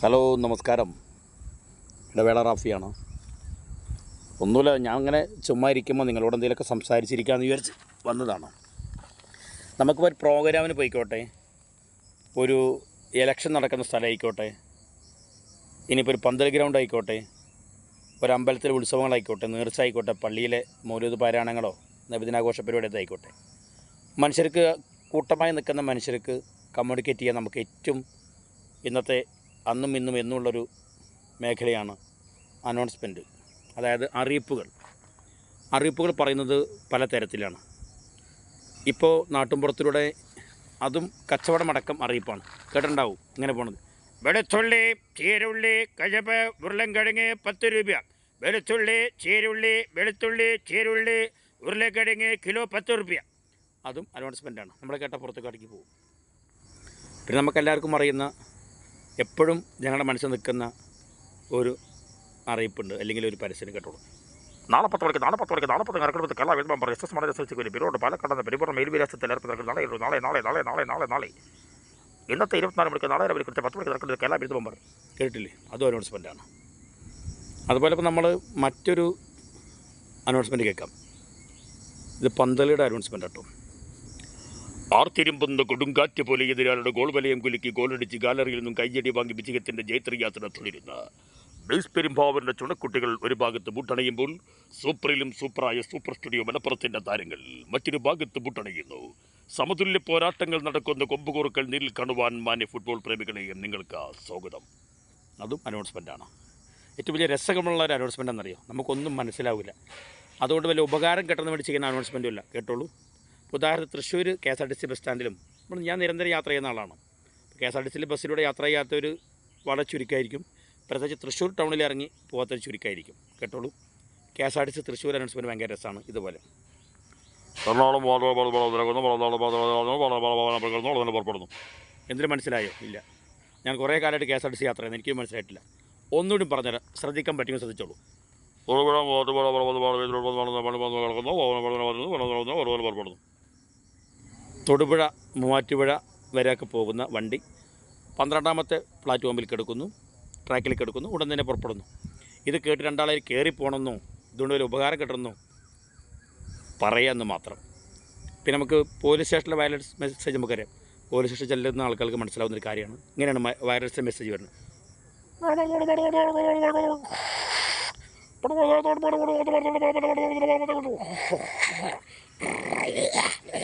Hello നമസ്കാരം. ഇടവേള റാഫിയാണ്? ഒന്നുമില്ല ഞാൻ അങ്ങനെ ചുമ്മാ ഇരിക്കുമ്പോൾ നിങ്ങളോട് എന്തെങ്കിലുമൊക്കെ സംസാരിച്ചിരിക്കാമെന്ന് വിചാരിച്ച് വന്നതാണ്? നമുക്കിപ്പോൾ ഒരു പ്രോഗ്രാമിന് പോയിക്കോട്ടെ. ഒരു ഇലക്ഷൻ നടക്കുന്ന സ്ഥലമായിക്കോട്ടെ. ഇനിയിപ്പോൾ ഒരു പന്തൽ ഗ്രൗണ്ട് ആയിക്കോട്ടെ. ഒരു അമ്പലത്തിലെ ഉത്സവങ്ങളായിക്കോട്ടെ. നേർച്ച ആയിക്കോട്ടെ പള്ളിയിലെ മൗലൂദ് പാരായണങ്ങളോ നബിദിനാഘോഷ പരിപാടി ആയിക്കോട്ടെ. മനുഷ്യർക്ക് കൂട്ടമായി നിൽക്കുന്ന മനുഷ്യർക്ക് കമ്മ്യൂണിക്കേറ്റ് ചെയ്യാൻ നമുക്ക് ഏറ്റവും ഇന്നത്തെ അന്നും ഇന്നും എന്നുള്ളൊരു മേഖലയാണ് അനൗൺസ്മെന്റ് അതായത് അറിയിപ്പുകൾ. അറിയിപ്പുകൾ പറയുന്നത് പല തരത്തിലാണ് ഇപ്പോൾ നാട്ടുമ്പുറത്തിലൂടെ അതും കച്ചവടമടക്കം അറിയിപ്പാണ്. കേട്ടിട്ടുണ്ടാവും? ഇങ്ങനെ പോണത്. വെളുത്തുള്ളി ചീരുള്ളി കഴപ്പ് ഉരുളൻകിഴങ്ങ് പത്ത് രൂപ. വെളുത്തുള്ളി ചീരുള്ളി വെളുത്തുള്ളി ചീരുള്ളി ഉരുളക്കിഴങ്ങ് കിലോ പത്ത് രൂപ. അതും അനൗൺസ്മെന്റാണ് നമ്മൾ കേട്ട പുറത്തേക്ക് പോകും. പിന്നെ നമുക്കെല്ലാവർക്കും അറിയുന്ന എപ്പോഴും ഞങ്ങളുടെ മനസ്സിൽ നിൽക്കുന്ന ഒരു അറിയിപ്പുണ്ട് അല്ലെങ്കിൽ ഒരു പരസ്യം കേട്ടോളൂ നാളെ പത്ത് മണിക്ക് നാളെ പത്ത് മണിക്ക് നാളെ പത്ത് മണിക്ക് കേരള വിധം പറയും S S Mani S H പെരുവോട് Palakkad Perumpuram മേൽവിലാസത്തിൽ ഏർപ്പെടുന്ന നാളെ. നാളെ നാളെ നാളെ നാളെ നാളെ നാളെ. ഇന്നത്തെ ഇരുപത്തിനാല് മണിക്ക് നാളെ രാവിലെ കൃത്യം പത്ത് മണിക്ക് നടക്കുന്നത് കേരള വിരുദ്ധ പറയും കേട്ടില്ലേ അതും അനൗൺസ്മെന്റാണ് അതുപോലെ ഇപ്പോൾ നമ്മൾ മറ്റൊരു അനൗൺസ്മെന്റ് കേൾക്കാം. ഇത് പന്തലിയുടെ അനൗൺസ്മെന്റ് കേട്ടോ ആർത്തിരുമ്പുന്ന കൊടുങ്കാറ്റ് പോലെ എതിരാളുടെ ഗോൾ വലയം കുലുക്കി ഗോളടിച്ച് ഗാലറിയിൽ നിന്നും കയ്യടി വാങ്ങി വിജയത്തിന്റെ ജയത്രയാത്ര തുടരുന്ന. ബ്ലീസ് പെരുമ്പാവറിന്റെ ചുണക്കുട്ടികൾ ഒരു ഭാഗത്ത് ബൂട്ടണയുമ്പോൾ സൂപ്പറിലും സൂപ്പറായ സൂപ്പർ സ്റ്റുഡിയോ മലപ്പുറത്തിന്റെ താരങ്ങൾ മറ്റൊരു ഭാഗത്ത് ബൂട്ടണയുന്നു. സമതുല്യ പോരാട്ടങ്ങൾ നടക്കുന്ന കൊമ്പുകൂറുക്കൾ നേരിൽ കാണുവാൻ മാന്യ ഫുട്ബോൾ പ്രേമികളെയും നിങ്ങൾക്ക് സ്വാഗതം. അതും അനൗൺസ്മെന്റാണ് ഏറ്റവും വലിയ രസകരമുള്ള ഒരു അനൗൺസ്മെന്റ് എന്നറിയോ? നമുക്കൊന്നും മനസ്സിലാവില്ല. അതുകൊണ്ട് വലിയ ഉപകാരം കിട്ടുന്ന വേണ്ടി ചെയ്യുന്ന അനൗൺസ്മെന്റും ഇല്ല. കേട്ടോളൂ. ഉദാഹരണത്തിന് Thrissur K S R T C bus സ്റ്റാൻഡിലും ഇപ്പോൾ ഞാൻ നിരന്തരം യാത്ര ചെയ്യുന്ന ആളാണ്. കെ എസ് ആർ ടി സിയിൽ ബസ്സിലൂടെ യാത്ര ചെയ്യാത്തവർ വളരെ ചുരുക്കമായിരിക്കും പ്രത്യേകിച്ച് തൃശ്ശൂർ ടൗണിൽ ഇറങ്ങി പോകാത്തൊരു ചുരുക്കമായിരിക്കും കേട്ടോളൂ. K S R T C Thrissur announcement ഭയങ്കര രസമാണ്. ഇതുപോലെ. എറണാകുളം പുറപ്പെടുന്നു. എന്തിനു മനസ്സിലായോ? ഇല്ല. ഞാൻ കുറേ കാലമായിട്ട് K S R T C യാത്ര ചെയ്യുന്നത് എനിക്ക് മനസ്സിലായിട്ടില്ല. ഒന്നുകൂടി പറഞ്ഞുതരാം. ശ്രദ്ധിക്കാൻ പറ്റുമെങ്കിൽ ശ്രദ്ധിച്ചോളൂ. പുറപ്പെടുന്നു. തൊടുപുഴ മൂവാറ്റുപുഴ വരെയൊക്കെ പോകുന്ന വണ്ടി പന്ത്രണ്ടാമത്തെ പ്ലാറ്റ്ഫോമിൽ കിടക്കുന്നു ട്രാക്കിൽ കിടക്കുന്നു ഉടൻ തന്നെ പുറപ്പെടുന്നു. ഇത് കേട്ട് രണ്ടാളെ കയറി പോകണമെന്നോ ഇതുകൊണ്ട് ഒരു ഉപകാരം കിട്ടണമെന്നോ പറയാമെന്ന് മാത്രം. പിന്നെ നമുക്ക് പോലീസ് സ്റ്റേഷനിലെ വയലൻസ് മെസ്സേജ് നമുക്കറിയാം. പോലീസ് സ്റ്റേഷൻ ചെല്ലുന്ന ആൾക്കാർക്ക് മനസ്സിലാവുന്ന ഒരു കാര്യമാണ്. ഇങ്ങനെയാണ് വയലൻസിന്റെ മെസ്സേജ് വരുന്നത്.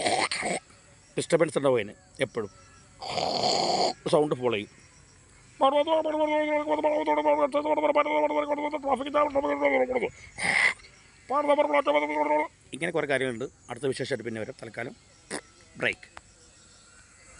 ഡിസ്റ്റർബൻസ് ഉണ്ടാവും അതിന്? എപ്പോഴും. സൗണ്ട് ഫോളോ ചെയ്യും. ഇങ്ങനെ കുറേ കാര്യങ്ങളുണ്ട്. അടുത്ത വിശേഷമായിട്ട് പിന്നെ വരാം. തൽക്കാലം ബ്രേക്ക്